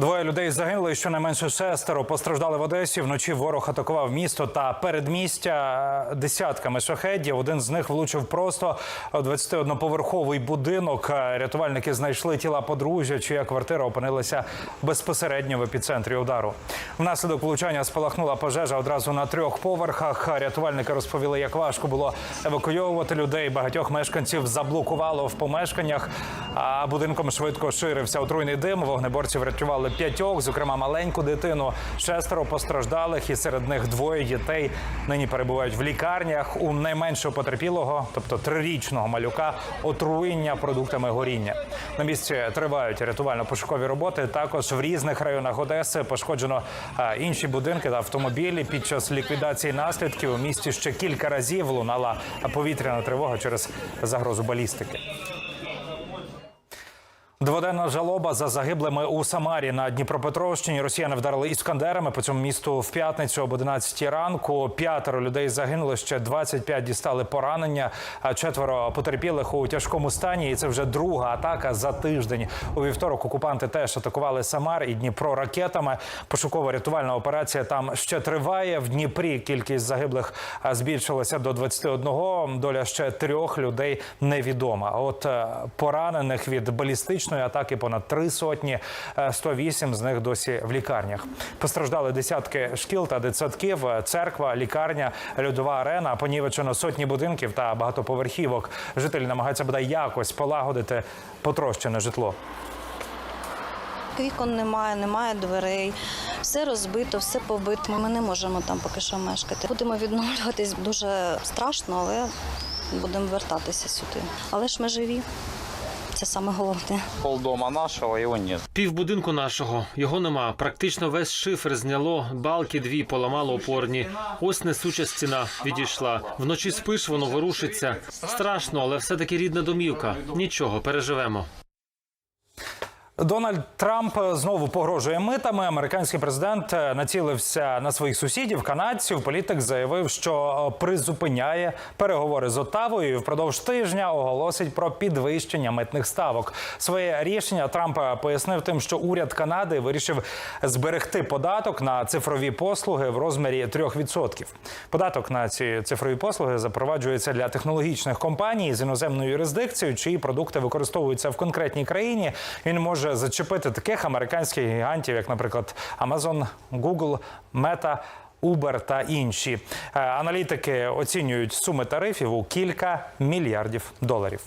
Двоє людей загинули, щонайменше шестеро постраждали в Одесі. Вночі ворог атакував місто та передмістя десятками шахедів. Один з них влучив просто в 21-поверховий будинок. Рятувальники знайшли тіла подружжя, чия квартира опинилася безпосередньо в епіцентрі удару. Внаслідок влучання спалахнула пожежа одразу на трьох поверхах. Рятувальники розповіли, як важко було евакуйовувати людей. Багатьох мешканців заблокувало в помешканнях, а будинком швидко ширився отруйний дим. Вогнеборці врятували п'ятьох, зокрема маленьку дитину. Шестеро постраждалих, і серед них двоє дітей нині перебувають в лікарнях. У найменшого потерпілого, тобто трирічного малюка, отруєння продуктами горіння. На місці тривають рятувально-пошукові роботи. Також в різних районах Одеси пошкоджено інші будинки та автомобілі. Під час ліквідації наслідків у місті ще кілька разів лунала повітряна тривога через загрозу балістики. Дводенна жалоба за загиблими у Самарі на Дніпропетровщині. Росіяни вдарили іскандерами по цьому місту в п'ятницю об 11 ранку. П'ятеро людей загинули, ще 25 дістали поранення, а четверо потерпілих у тяжкому стані. І це вже друга атака за тиждень. У вівторок окупанти теж атакували Самар і Дніпро ракетами. Пошуково-рятувальна операція там ще триває. В Дніпрі кількість загиблих збільшилася до 21. Доля ще трьох людей невідома. От е, поранених від балістичної атаки понад три сотні, е, 108 з них досі в лікарнях. Постраждали десятки шкіл та дитсадків, е, церква, лікарня, льодова арена. Понівечено сотні будинків та багатоповерхівок. Жителі намагаються бодай якось полагодити потрощене житло. Вікон немає, немає дверей, все розбито, все побито. Ми не можемо там поки що мешкати. Будемо відновлюватись дуже страшно, але будемо вертатися сюди. Але ж ми живі. Це саме головне. Полдома нашого його нет. Півбудинку нашого його нема. Практично весь шифер зняло, балки дві поламало опорні. Ось несуча стіна відійшла. Вночі спиш, воно ворушиться. Страшно, але все-таки рідна домівка. Нічого, переживемо. Дональд Трамп знову погрожує митами. Американський президент націлився на своїх сусідів, канадців. Політик заявив, що призупиняє переговори з Оттавою і впродовж тижня оголосить про підвищення митних ставок. Своє рішення Трамп пояснив тим, що уряд Канади вирішив зберегти податок на цифрові послуги в розмірі 3%. Податок на ці цифрові послуги запроваджується для технологічних компаній з іноземною юрисдикцією, чиї продукти використовуються в конкретній країні. Він може зачепити таких американських гігантів, як, наприклад, Amazon, Google, Meta, Uber та інші. Е, Аналітики оцінюють суми тарифів у кілька мільярдів доларів.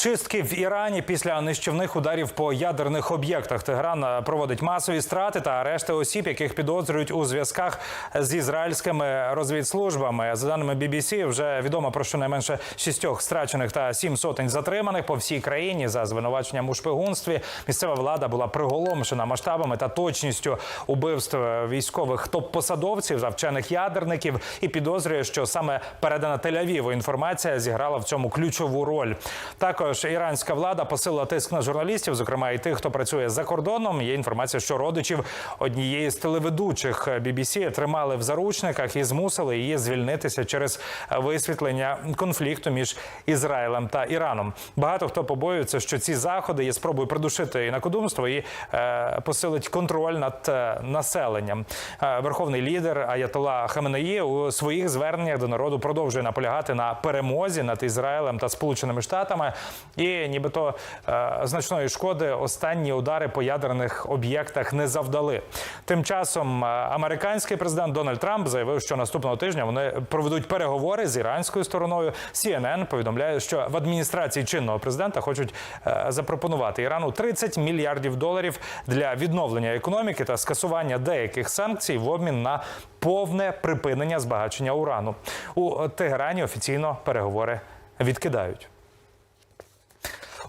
Чистки в Ірані після нищівних ударів по ядерних об'єктах. Тегран е, проводить масові страти та арешти осіб, яких підозрюють у зв'язках з ізраїльськими розвідслужбами. За даними BBC, вже відомо про щонайменше шістьох страчених та сім сотень затриманих по всій країні за звинуваченням у шпигунстві. Місцева влада була приголомшена масштабами та точністю убивств військових топ-посадовців за вчених ядерників і підозрює, що саме передана Тель-Авіву інформація зіграла в цьому ключову роль. Також іранська влада посилила тиск на журналістів, зокрема і тих, хто працює за кордоном. Є інформація, що родичів однієї з телеведучих BBC тримали в заручниках і змусили її звільнитися через висвітлення конфлікту між Ізраїлем та Іраном. Багато хто побоюється, що ці заходи є спробою придушити інакодумство і е, посилить контроль над е, населенням. Е, Верховний лідер Аятола Хаменеї у своїх зверненнях до народу продовжує наполягати на перемозі над Ізраїлем та Сполученими Штатами. І нібито е, значної шкоди останні удари по ядерних об'єктах не завдали. Тим часом е, американський президент Дональд Трамп заявив, що наступного тижня вони проведуть переговори з іранською стороною. CNN повідомляє, що в адміністрації чинного президента хочуть е, запропонувати Ірану 30 мільярдів доларів для відновлення економіки та скасування деяких санкцій в обмін на повне припинення збагачення урану. У Тегерані офіційно переговори відкидають.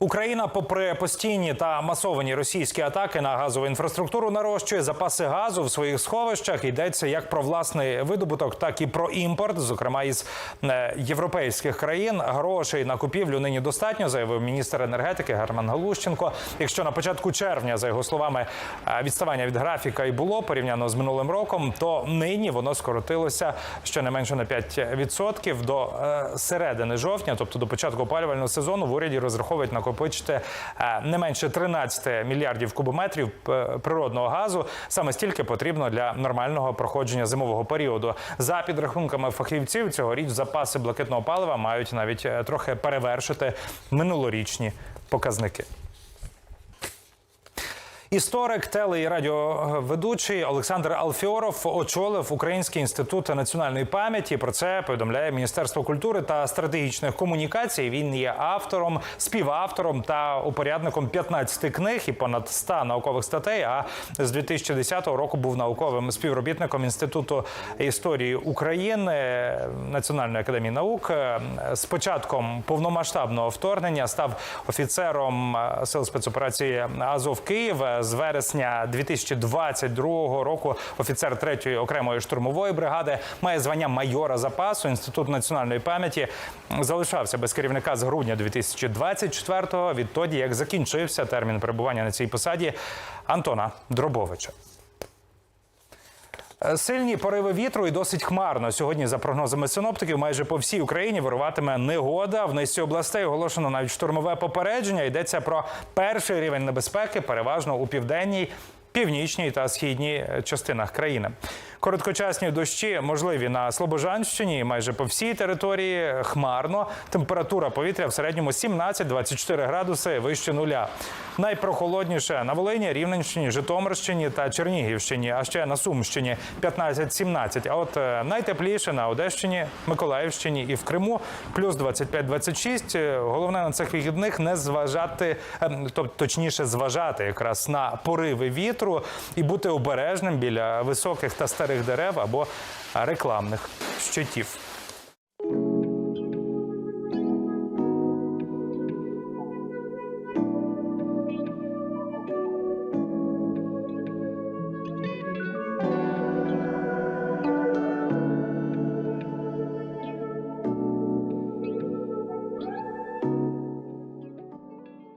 Україна, попри постійні та масовані російські атаки на газову інфраструктуру, нарощує запаси газу в своїх сховищах. Йдеться як про власний видобуток, так і про імпорт, зокрема із е, європейських країн. Грошей на купівлю нині достатньо, заявив міністр енергетики Герман Галущенко. Якщо на початку червня, за його словами, е, відставання від графіка і було порівняно з минулим роком, то нині воно скоротилося щонайменше на 5% до е, середини жовтня, тобто до початку опалювального сезону. В уряді розраховують на накопичити е, не менше 13 мільярдів кубометрів е, природного газу. Саме стільки потрібно для нормального проходження зимового періоду. За підрахунками фахівців, цьогоріч запаси блакитного палива мають навіть е, трохи перевершити минулорічні показники. Історик, теле і радіоведучий Олександр Алфіоров очолив Український інститут національної пам'яті. Про це повідомляє Міністерство культури та стратегічних комунікацій. Він є автором, співавтором та упорядником 15 книг і понад 100 наукових статей. А з 2010 року був науковим співробітником Інституту історії України Національної академії наук. З початком повномасштабного вторгнення став офіцером е, сил спецоперації Азов Київ. З вересня 2022 року офіцер 3-ї окремої штурмової бригади має звання майора запасу. Інститут національної пам'яті залишався без керівника з грудня 2024-го, відтоді як закінчився термін перебування на цій посаді Антона Дробовича. Е, Сильні пориви вітру і досить хмарно. Сьогодні, за прогнозами синоптиків, майже по всій Україні вируватиме негода. В низці областей оголошено навіть штурмове попередження. Йдеться про перший рівень небезпеки, переважно у південній. Північній та східній е, частинах країни короткочасні дощі можливі на Слобожанщині, майже по всій території хмарно. Температура повітря в середньому 17-24 градуси вище нуля. Найпрохолодніше на Волині, Рівненщині, Житомирщині та Чернігівщині, а ще на Сумщині 15-17. А от е, найтепліше на Одещині, Миколаївщині і в Криму плюс 25-26. Е, Головне на цих вихідних не зважати, тобто точніше зважати якраз на пориви вітру і бути обережним біля високих та старих дерев або рекламних щитів.